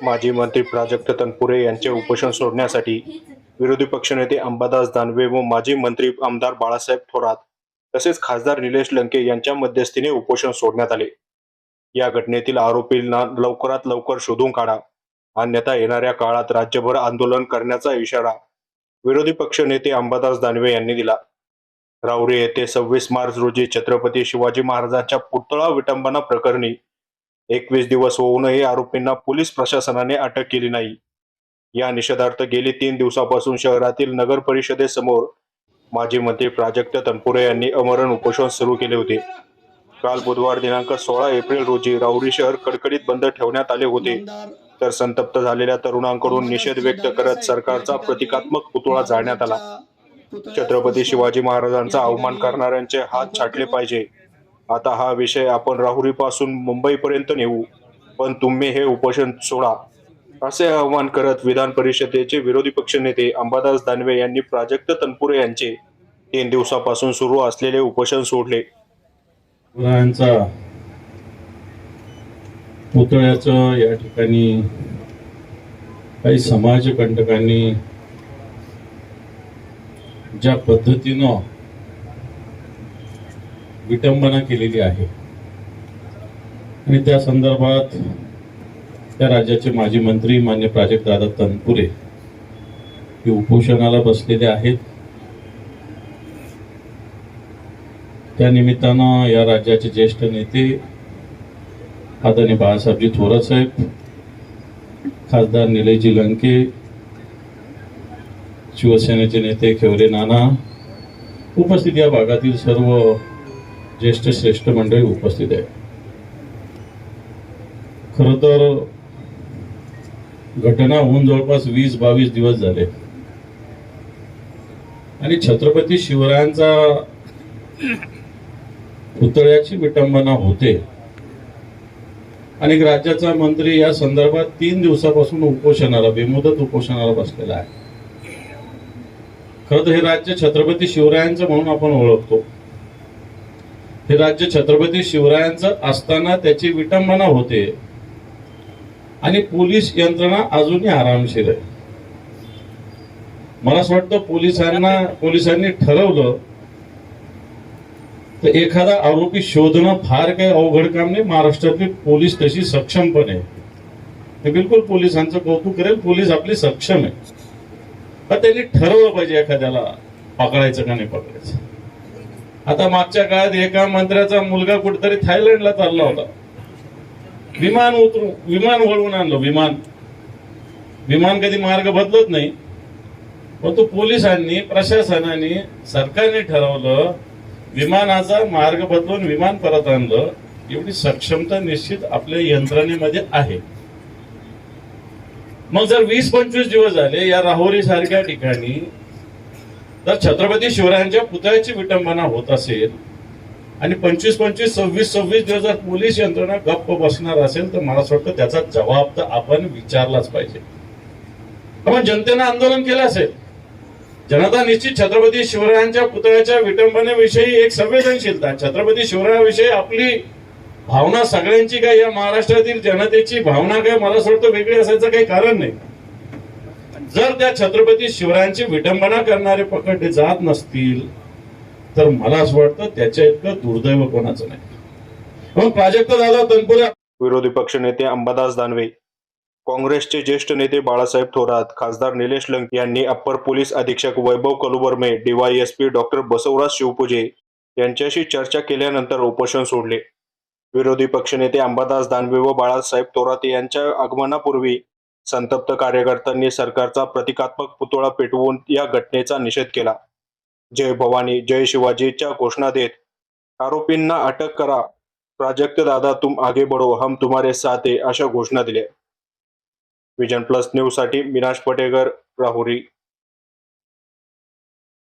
माजी मंत्री प्राजक्त तनपुरे यांचे उपोषण सोडण्यासाठी विरोधी पक्षनेते अंबादास दानवे व माजी मंत्री आमदार बाळासाहेब थोरात तसेच खासदार निलेश लंके यांच्या मध्यस्थीने उपोषण सोडण्यात आले. या घटनेतील आरोपींना लवकरात लवकर शोधून काढा. अन्यथा येणाऱ्या काळात राज्यभर आंदोलन करण्याचा इशारा विरोधी पक्षनेते अंबादास दानवे यांनी दिला. राऊरी येथे सव्वीस मार्च रोजी छत्रपती शिवाजी महाराजांच्या पुतळा विटंबना प्रकरणी एकवीस दिवस होऊनही आरोपींना पोलीस प्रशासनाने अटक केली नाही. या निषेधार्थ गेली तीन दिवसापासून शहरातील नगर परिषदेसमोर माजी मंत्री प्राजक्त तनपुरे यांनी अमरण उपोषण सुरू केले होते. काल बुधवार दिनांक सोळा एप्रिल रोजी राऊरी शहर कडकडीत बंद ठेवण्यात आले होते. तर संतप्त झालेल्या तरुणांकडून निषेध व्यक्त करत सरकारचा प्रतिकात्मक पुतळा जाळण्यात आला. छत्रपती शिवाजी महाराजांचा अवमान करणाऱ्यांचे हात छाटले पाहिजे. आता हा विषय आपण राहुरीपासून मुंबईपर्यंत नेऊ पण तुम्ही हे उपोषण सोडा असे आवाहन करत विधान परिषदेचे विरोधी पक्षनेते अंबादास दानवे यांनी प्राजक्त तनपुरे यांचे तीन दिवसापासून सुरू असलेले उपोषण सोडले. पुतळ्याचं या ठिकाणी काही समाजकंटकांनी ज्या पद्धतीनं विटंबना केलेली आहे. आणि त्या संदर्भात त्या राज्याचे माजी मंत्री मान्य प्राजक्त दादा तनपुरे हे उपोषणाला बसलेले आहेत. त्या निमित्तानं या राज्याचे ज्येष्ठ नेते आदरणीय बाळासाहेबजी थोरात साहेब खासदार निलयजी लंके शिवसेनेचे नेते खेवरे नाना उपस्थित या भागातील सर्व ज्येष्ठ श्रेष्ठ मंडळी उपस्थित आहे. खर तर घटना होऊन जवळपास वीस बावीस दिवस झाले. आणि छत्रपती शिवरायांचा पुतळ्याची विटंबना होते. आणि राज्याचा मंत्री या संदर्भात तीन दिवसापासून उपोषणाला बेमुदत उपोषणाला बसलेला आहे. खरं तर हे राज्य छत्रपती शिवरायांचं म्हणून आपण ओळखतो. हे राज्य छत्रपती शिवरायांचं असताना त्याची विटंबना होते. आणि पोलीस यंत्रणा अजूनही आरामशीर आहे. मला असं वाटतं पोलिसांना पोलिसांनी ठरवलं तर एखादा आरोपी शोधणं फार काही अवघड काम नाही. महाराष्ट्रातली पोलीस तशी सक्षम पण आहे. हे बिलकुल पोलिसांचं कौतुक करेल. पोलीस आपली सक्षम आहे. पण त्यांनी ठरवलं पाहिजे एखाद्याला पकडायचं का नाही पकडायचं. आता मागच्या काळात एका मंत्र्याचा मुलगा कुठेतरी थायलंडला चालला होता. विमान उतरून विमान वळवून आणलं विमान. विमान कधी मार्ग बदलत नाही. परंतु पोलिसांनी प्रशासनाने सरकारने ठरवलं विमानाचा मार्ग बदलून विमान परत आणलं. एवढी सक्षमता निश्चित आपल्या यंत्रणेमध्ये आहे. मग जर वीस पंचवीस दिवस झाले या राहुरी सारख्या ठिकाणी जर छत्रपती शिवरायांच्या पुतळ्याची विटंबना होत असेल आणि पंचवीस पंचवीस सव्वीस सव्वीस दिवस जर पोलीस यंत्रणा गप्प बसणार असेल तर मला असं वाटतं त्याचा जबाब तर आपण विचारलाच पाहिजे. आपण जनतेनं आंदोलन केलं असेल. जनता निश्चित छत्रपती शिवरायांच्या पुतळ्याच्या विटंबनेविषयी एक संवेदनशीलता. छत्रपती शिवरायाविषयी आपली भावना सगळ्यांची काय? या महाराष्ट्रातील जनतेची भावना काय? मला असं वाटतं वेगळी असायचं काही कारण नाही. जर त्या छत्रपती शिवरायांची विडंबना करणारे पकडले जात नसतील तर मला असं वाटतं त्याच्या इतकं दुर्दैव कोणाचं नाही. प्राजक्त दादा तनपुरे विरोधी पक्षनेते अंबादास दानवे काँग्रेसचे ज्येष्ठ नेते बाळासाहेब थोरात खासदार निलेश लंक यांनी अप्पर पोलीस अधीक्षक वैभव कलुबर्मे डीवायएसपी डॉक्टर बसवराज शिवपुजे यांच्याशी चर्चा केल्यानंतर उपोषण सोडले. विरोधी पक्षनेते अंबादास दानवे व बाळासाहेब थोरात यांच्या आगमनापूर्वी संतप्त कार्यकर्त्यांनी सरकारचा प्रतिकात्मक पुतळा पेटवून या घटनेचा निषेध केला. जय भवानी जय शिवाजीच्या घोषणा देत आरोपींना अटक करा. प्राजक्त दादा तुम आगे बढो हम तुम्हारे साथ अशा घोषणा दिल्या. विजन प्लस न्यूजसाठी मिनाश पटेकर राहुरी.